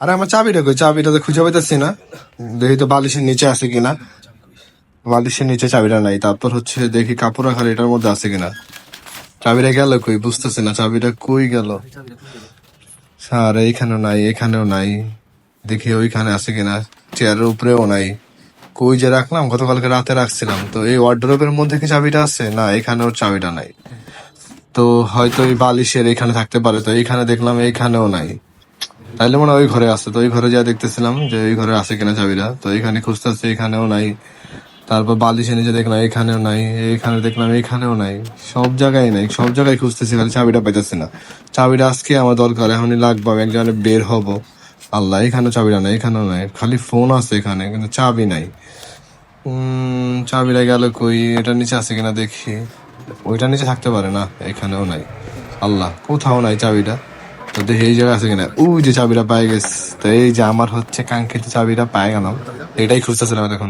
আরে আমার চাবিটা কই? চাবিটা তো খুঁজে পাইতেছি না। দেখি তো বালিশের নিচে আছে কিনা। বালিশের নিচে চাবিটা নাই। তারপর হচ্ছে দেখি কাপড় রাখার এটার মধ্যে আছে কিনা। চাবিটা গেল কই? বুঝতেছি না, চাবিটা কই গেল? স্যার, এইখানেও নাই, এখানেও নাই। দেখি ওইখানে আছে কিনা। চেয়ারের উপরেও নাই। কই যে রাখলাম? গতকালকে রাতে রাখছিলাম। তো এই ওয়ার্ড্রোবের মধ্যে কি চাবিটা আছে? না, এখানেও চাবিটা নাই। তো হয়তো এই বালিশের এখানে থাকতে পারে। তো এইখানে দেখলাম এইখানেও নাই। তাইলে মনে ওই ঘরে আছে। তো ওই ঘরে যা দেখতেছিলাম যে ওই ঘরে আছে কিনা চাবিটা। তো এখানে খুঁজতেছে, এখানেও নাই। তারপর বালিশের নিচে দেখলাম, এখানেও নাই, এখানে দেখলাম, এখানেও নাই। সব জায়গায় নাই, সব জায়গায় খুঁজতেছি, খালি চাবিটা পাইতেছি না। চাবিটা আজকে আমার দরকার, এখনই লাগবে, আমি একজনে বের হব। আল্লাহ, এখানেও চাবিটা নাই, এখানেও নাই। খালি ফোন আছে এখানে, কিন্তু চাবি নাই। চাবিটা গেল কই? এটা নিচে আছে কিনা দেখি। ওইটা নিচে থাকতে পারে না, এখানেও নাই। আল্লাহ, কোথাও নাই চাবিটা। তো দেখি এই জায়গায় আছে কিনা। ওই যে চাবিটা পাই গেছে। তো এই যে আমার হচ্ছে কাঙ্ক্ষিত চাবিটা পাই গেলাম। এটাই খুঁজতেছিলাম দেখুন